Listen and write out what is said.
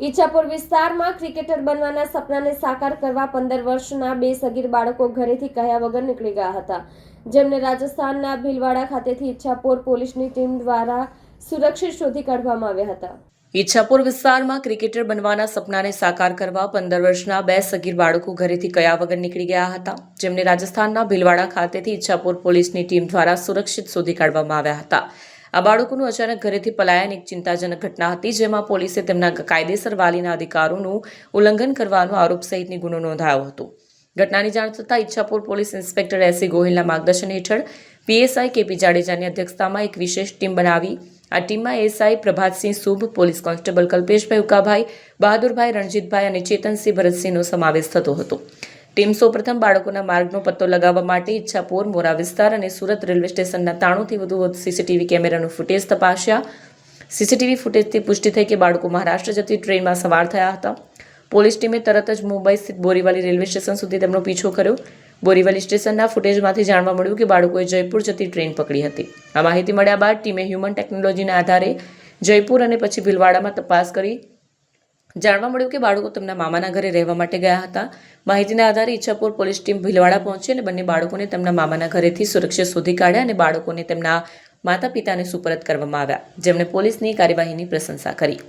ઈચ્છાપુર વિસ્તારમાં ક્રિકેટર બનવાના સપનાને સાકાર કરવા પંદર વર્ષના બે સગીર બાળકો ઘરેથી કહ્યા વગર નીકળી ગયા હતા. જેમને રાજસ્થાનના ભીલવાડા ખાતેથી ઈચ્છાપુર પોલીસની ટીમ દ્વારા સુરક્ષિત શોધી કાઢવામાં આવ્યા હતા. ઈચ્છાપુર વિસ્તારમાં ક્રિકેટર બનવાના સપનાને સાકાર કરવા પંદર વર્ષના બે સગીર બાળકો ઘરેથી કયા વગર નીકળી ગયા હતા. જેમને રાજસ્થાનના ભીલવાડા ખાતેથી ઈચ્છાપુર પોલીસની ટીમ દ્વારા સુરક્ષિત શોધી કાઢવામાં આવ્યા હતા. આ બાળકોનું અચાનક ઘરેથી પલાયન એક ચિંતાજનક ઘટના હતી, જેમાં પોલીસે તેમના કાયદેસર વાલીના અધિકારોનું ઉલ્લંઘન કરવાનો આરોપ સહિતની ગુનો નોંધાયો હતો. ઘટનાની જાણ થતાં ઈચ્છાપુર પોલીસ ઇન્સ્પેક્ટર એસી ગોહિલના માર્ગદર્શન હેઠળ પીએસઆઈ કેપી જાડેજાની અધ્યક્ષતામાં એક વિશેષ ટીમ બનાવી. આ ટીમમાં SI Prabhatsinh Shubh, police constable Kalpeshbhai Ukabhai, Bahadurbhai Ranjitbhai અને ચેતનસિંહ ભરતસિંહનો સમાવેશ થતો હતો. ટીમ સૌપ્રથમ બાળકોના માર્ગનો પત્તો લગાવવા માટે ઈચ્છાપુર મોરા વિસ્તાર અને સુરત રેલવે સ્ટેશનના તાણુંથી વધુ સીસીટીવી કેમેરાનું ફૂટેજ તપાસ્યા. સીસીટીવી ફૂટેજથી પુષ્ટિ થઈ કે બાળકો મહારાષ્ટ્ર જતી ટ્રેનમાં સવાર થયા હતા. પોલીસ ટીમે તરત જ મુંબઈ સ્થિત બોરીવલી રેલવે સ્ટેશન સુધી તેમનો પીછો કર્યો. બોરીવલી સ્ટેશનના ફૂટેજમાંથી જાણવા મળ્યું કે બાળકોએ જયપુર જતી ટ્રેન પકડી હતી. આ માહિતી મળ્યા બાદ ટીમે હ્યુમન ટેકનોલોજીના આધારે જયપુર અને પછી ભીલવાડામાં તપાસ કરી જાણવા મળ્યું કે બાળકો તેમના મામાના ઘરે રહેવા માટે ગયા હતા. માહિતીના આધારે ઈચ્છાપુર પોલીસ ટીમ ભીલવાડા પહોંચી અને બંને બાળકોને તેમના મામાના ઘરેથી સુરક્ષિત શોધી કાઢ્યા અને બાળકોને તેમના માતા પિતાને સુપરત કરવામાં આવ્યા. જેમણે પોલીસની કાર્યવાહીની પ્રશંસા કરી.